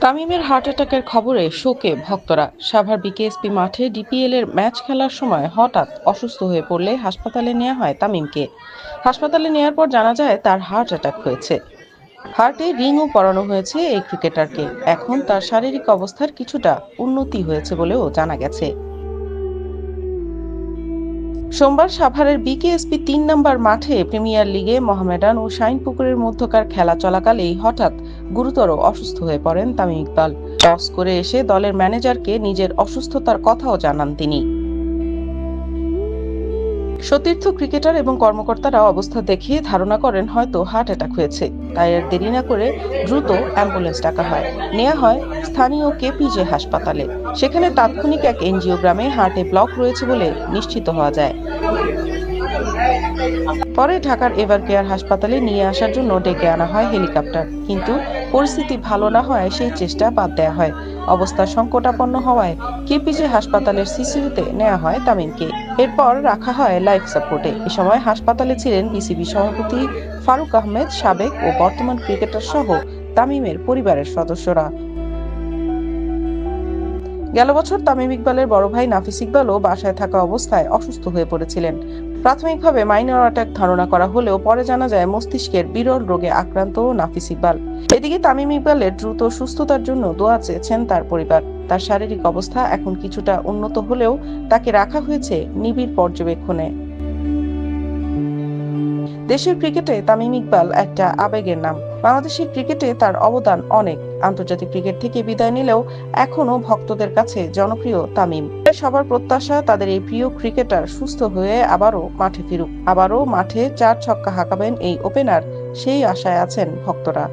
তামিমের হার্ট অ্যাটাকের খবরে শোকে ভক্তরা। সাভার বিকেএসপি মাঠে ডিপিএল এর ম্যাচ খেলার সময় হঠাৎ অসুস্থ হয়ে পড়লে হাসপাতালে নেওয়া হয় তামিমকে। হাসপাতালে নেওয়ার পর জানা যায় তার হার্ট অ্যাটাক হয়েছে। হার্টে রিংও পরানো হয়েছে এই ক্রিকেটারকে। এখন তার শারীরিক অবস্থার কিছুটা উন্নতি হয়েছে বলেও জানা গেছে। সোমবার সাভারের বিকেএসপি তিন নম্বর মাঠে প্রিমিয়ার লিগে মোহামেডান ও শাইনপুকুরের মধ্যকার খেলা চলাকালেই হঠাৎ গুরুতর অসুস্থ হয়ে পড়েন তামিম ইকবাল। টস করে এসে দলের ম্যানেজারকে নিজের অসুস্থতার কথাও জানান তিনি। সতীর্থ ক্রিকেটার এবং কর্মকর্তারা অবস্থা দেখিয়ে ধারণা করেন হয়তো হার্ট অ্যাটাক হয়েছে, তাই আর দেরি না করে দ্রুত অ্যাম্বুলেন্স ডাকা হয়। নেওয়া হয় স্থানীয় কেপিজে হাসপাতালে। সেখানে তাৎক্ষণিক এক এনজিওগ্রামে হার্টে ব্লক রয়েছে বলে নিশ্চিত হওয়া যায়। পরে ঢাকার এভার কেয়ার হাসপাতালে নিয়ে আসার জন্য ডেকে আনা হয় হেলিকপ্টার। কিন্তু পরিস্থিতি ভালো না হয় সেই চেষ্টা বাদ দেওয়া হয়। অবস্থা সংকটাপন্ন হওয়ায় কেপিজে হাসপাতালের সিসিউতে নেওয়া হয় তামিমকে। এরপর রাখা হয় লাইফ সাপোর্টে। এ সময় হাসপাতালে ছিলেন বিসিবি সভাপতি ফারুক আহমেদ সাবেক ও বর্তমান ক্রিকেটার সহ তামিমের পরিবারের সদস্যরা। গেল বছর তামিম ইকবালের বড় ভাই নাফিস ইকবালও বাসায় থাকা অবস্থায় অসুস্থ হয়ে পড়েছিলেন। প্রাথমিকভাবে মাইনর অ্যাটাক ধারণা করা হলেও পরে জানা যায় মস্তিষ্কের বিরল রোগে আক্রান্ত নাফিস ইকবাল। এদিকে তামিম ইকবালের দ্রুত সুস্থতার জন্য দোয়া চেয়েছেন তার পরিবার। তার শারীরিক অবস্থা এখন কিছুটা উন্নত হলেও তাকে রাখা হয়েছে নিবিড় পর্যবেক্ষণে। দেশের ক্রিকেটে তামিম ইকবাল একটা আবেগের নাম। বাংলাদেশের ক্রিকেটে তার অবদান অনেক। আন্তর্জাতিক ক্রিকেট থেকে বিদায় নিলেও এখনও ভক্তদের কাছে জনপ্রিয় তামিম। সবার প্রত্যাশা তাদের এই প্রিয় ক্রিকেটার সুস্থ হয়ে আবারও মাঠে ফিরুক। আবারও মাঠে চার ছক্কা হাঁকাবেন এই ওপেনার, সেই আশায় আছেন ভক্তরা।